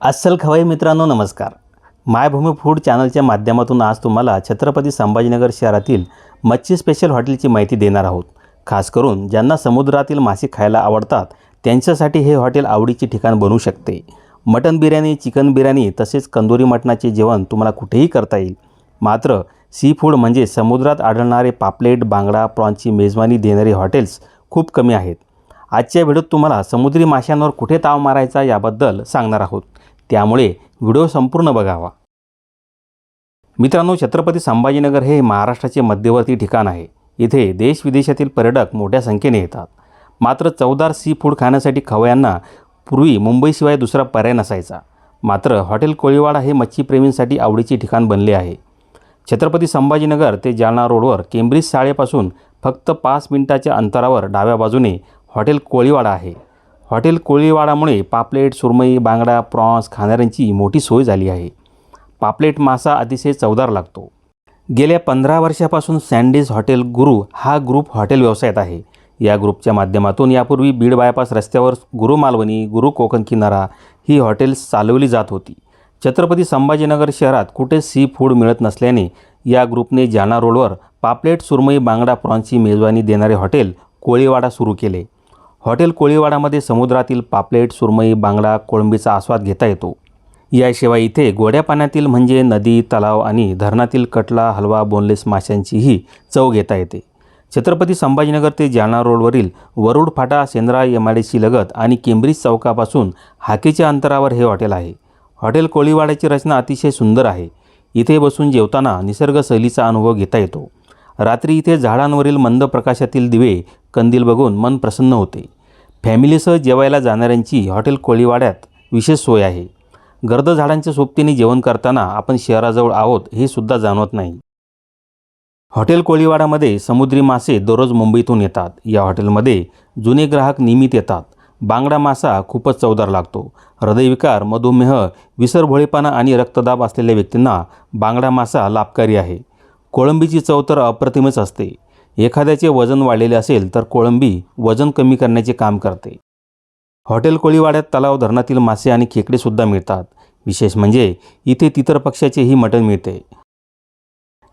अस्सल खवाई मित्रांनो नमस्कार. मायभूमी फूड चॅनलच्या माध्यमातून आज तुम्हाला छत्रपती संभाजीनगर शहरातील मच्छी स्पेशल हॉटेलची माहिती देणार आहोत. खास करून ज्यांना समुद्रातील मासे खायला आवडतात त्यांच्यासाठी हे हॉटेल आवडीचे ठिकाण बनू शकते. मटन बिर्याणी चिकन बिर्याणी तसेच कंदोरी मटणाचे जेवण तुम्हाला कुठेही करता येईल. मात्र सी फूड म्हणजे समुद्रात आढळणारे पापलेट बांगडा प्रॉन्सची मेजवानी देणारे हॉटेल्स खूप कमी आहेत. आजच्या व्हिडिओत तुम्हाला समुद्री माशांवर कुठे ताव मारायचा याबद्दल सांगणार आहोत. त्यामुळे व्हिडिओ संपूर्ण बघावा. मित्रांनो छत्रपती संभाजीनगर हे महाराष्ट्राचे मध्यवर्ती ठिकाण आहे. इथे देश विदेशातील पर्यटक मोठ्या संख्येने येतात. मात्र चवदार सी फूड खाण्यासाठी खवयांना पूर्वी मुंबईशिवाय दुसरा पर्याय नसायचा. मात्र हॉटेल कोळीवाडा हे मच्छीप्रेमींसाठी आवडीचे ठिकाण बनले आहे. छत्रपती संभाजीनगर ते जालना रोडवर केम्ब्रिज शाळेपासून फक्त पाच मिनिटाच्या अंतरावर डाव्या बाजूने हॉटेल कोळीवाडा आहे. हॉटेल कोळीवाडामुळे पापलेट सुरमई बांगडा प्रॉन्स खाणाऱ्यांची मोठी सोय झाली आहे. पापलेट मासा अतिशय चवदार लागतो. गेल्या पंधरा वर्षापासून सँडीज हॉटेल गुरु हा ग्रुप हॉटेल व्यवसायात आहे. या ग्रुपच्या माध्यमातून यापूर्वी बीड बायपास रस्त्यावर गुरु मालवणी गुरु कोकण किनारा ही हॉटेल्स चालवली जात होती. छत्रपती संभाजीनगर शहरात कुठे सी फूड मिळत नसल्याने या ग्रुपने जाना रोडवर पापलेट सुरमई बांगडा प्रॉन्सची मेजवानी देणारे हॉटेल कोळीवाडा सुरू केले. हॉटेल कोळीवाडामध्ये समुद्रातील पापलेट सुरमई बांगडा कोळंबीचा आस्वाद घेता येतो. याशिवाय इथे गोड्या पाण्यातील म्हणजे नदी तलाव आणि धरणातील कटला हलवा बोनलेस माशांचीही चव घेता येते. छत्रपती संभाजीनगर ते जालना रोडवरील वरुड फाटा सेंद्रा एमआयडीसी लगत आणि केम्ब्रिज चौकापासून हाकेच्या अंतरावर हे हॉटेल आहे. हॉटेल कोळीवाड्याची रचना अतिशय सुंदर आहे. इथे बसून जेवताना निसर्ग सहलीचा अनुभव घेता येतो. रात्री इथे झाडांवरील मंद प्रकाशातील दिवे कंदील बघून मन प्रसन्न होते. फॅमिलीसह जेवायला जाणाऱ्यांची हॉटेल कोळीवाड्यात विशेष सोय आहे. गर्द झाडांच्या सोबतीने जेवण करताना आपण शहराजवळ आहोत हे सुद्धा जाणवत नाही. हॉटेल कोळीवाडामध्ये समुद्री मासे दररोज मुंबईतून येतात. या हॉटेलमध्ये जुने ग्राहक नियमित येतात. बांगडा मासा खूपच चवदार लागतो. हृदयविकार मधुमेह विसरभोळेपणा आणि रक्तदाब असलेल्या व्यक्तींना बांगडा मासा लाभकारी आहे. कोळंबीची चव तर अप्रतिमच असते. एखाद्याचे वजन वाढलेले असेल तर कोळंबी वजन कमी करण्याचे काम करते. हॉटेल कोळीवाड्यात तलाव धरणातील मासे आणि खेकडेसुद्धा मिळतात. विशेष म्हणजे इथे तितर पक्षाचेही मटण मिळते.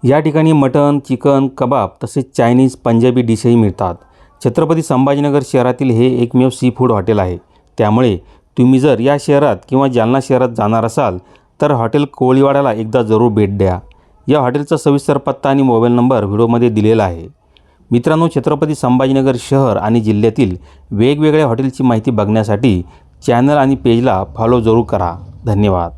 या ठिकाणी मटण चिकन कबाब तसेच चायनीज पंजाबी डिशही मिळतात. छत्रपती संभाजीनगर शहरातील हे एकमेव सी फूड हॉटेल आहे. त्यामुळे तुम्ही जर या शहरात किंवा जालना शहरात जाणार असाल तर हॉटेल कोळीवाड्याला एकदा जरूर भेट द्या. या हॉटेलचा सविस्तर पत्ता आणि मोबाईल नंबर व्हिडिओमध्ये दिलेला आहे. मित्रांनो छत्रपती संभाजीनगर शहर आणि जिल्ह्यातील वेगवेगळ्या हॉटेलची माहिती बघण्यासाठी चॅनल आणि पेजला फॉलो जरूर करा. धन्यवाद.